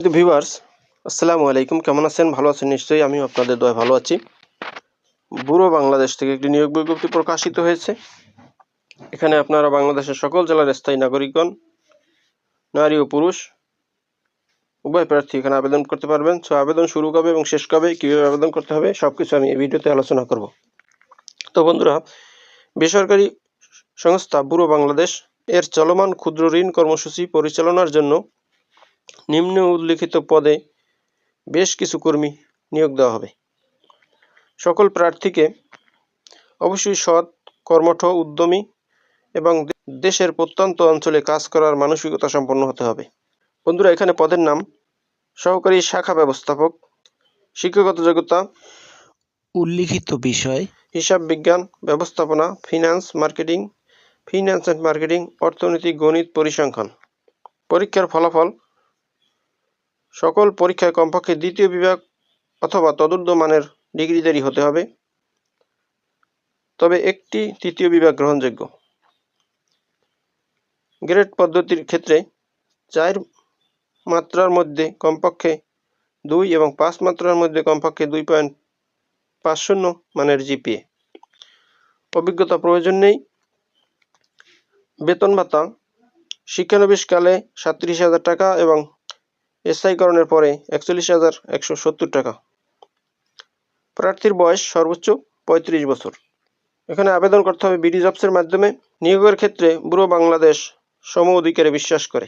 Viewers আসসালামু আলাইকুম কেমন আছেন? ভালো আছেন? নিশ্চয়ই আমি আপনাদের দয় ভালো আছি। বুড়ো বাংলাদেশ থেকে একটি নিয়োগ বিজ্ঞপ্তি প্রকাশিত হয়েছে। এখানে আপনারা বাংলাদেশের সকল জেলার স্থায়ী নাগরিকগণ, নারী ও পুরুষ, উভয় প্রার্থী এখানে আবেদন করতে পারবেন। সো, আবেদন শুরু কবে এবং শেষ কবে, কীভাবে আবেদন করতে হবে সব কিছু আমি এই ভিডিওতে আলোচনা করব। তো, বন্ধুরা, বেসরকারি সংস্থা বুড়ো বাংলাদেশ এর চলমান ক্ষুদ্র ঋণ কর্মসূচি পরিচালনার জন্য নিম্ন উল্লিখিত পদে বেশ কিছু কর্মী নিয়োগ দেওয়া হবে। সকল প্রার্থীকে অবশ্যই সৎ কর্মঠ উদ্যমী এবং দেশের প্রত্যন্ত অঞ্চলে কাজ করার মানসিকতা সম্পন্ন হতে হবে। বন্ধুরা এখানে পদের নাম সহকারী শাখা ব্যবস্থাপক শিক্ষাগত যোগ্যতা উল্লিখিত বিষয় হিসাব বিজ্ঞান ব্যবস্থাপনা finance marketing finance and marketing অর্থনীতি গণিত পরিসংখ্যান। পরীক্ষার ফলাফল সকল পরীক্ষায় কমপক্ষে দ্বিতীয় বিভাগ অথবা তদুর্ধ মানের ডিগ্রিধারী হতে হবে। তবে একটি তৃতীয় বিভাগ গ্রহণযোগ্য। গ্রেড পদ্ধতির ক্ষেত্রে চার মাত্রার মধ্যে কমপক্ষে দুই এবং পাঁচ মাত্রার মধ্যে কমপক্ষে দুই পয়েন্ট পাঁচ শূন্য মানের জিপিএ। অভিজ্ঞতা প্রয়োজন নেই। বেতন ভাতা, শিক্ষানবিশকালে সাতত্রিশ হাজার টাকা এবং এসআইকরণের পরে একচল্লিশ হাজার একশো সত্তর টাকা। প্রার্থীর বয়স সর্বোচ্চ পঁয়ত্রিশ বছর। এখানে আবেদন করতে হবে বিডি জবসের মাধ্যমে। নিয়োগের ক্ষেত্রে বুড়ো বাংলাদেশ সম অধিকারে বিশ্বাস করে।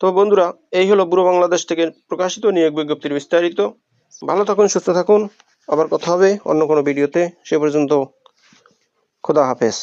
তো বন্ধুরা, এই হলো বুড়ো বাংলাদেশ থেকে প্রকাশিত নিয়োগ বিজ্ঞপ্তির বিস্তারিত। ভালো থাকুন, সুস্থ থাকুন। আবার কথা হবে অন্য কোনো ভিডিওতে। সে পর্যন্ত খোদা হাফেজ।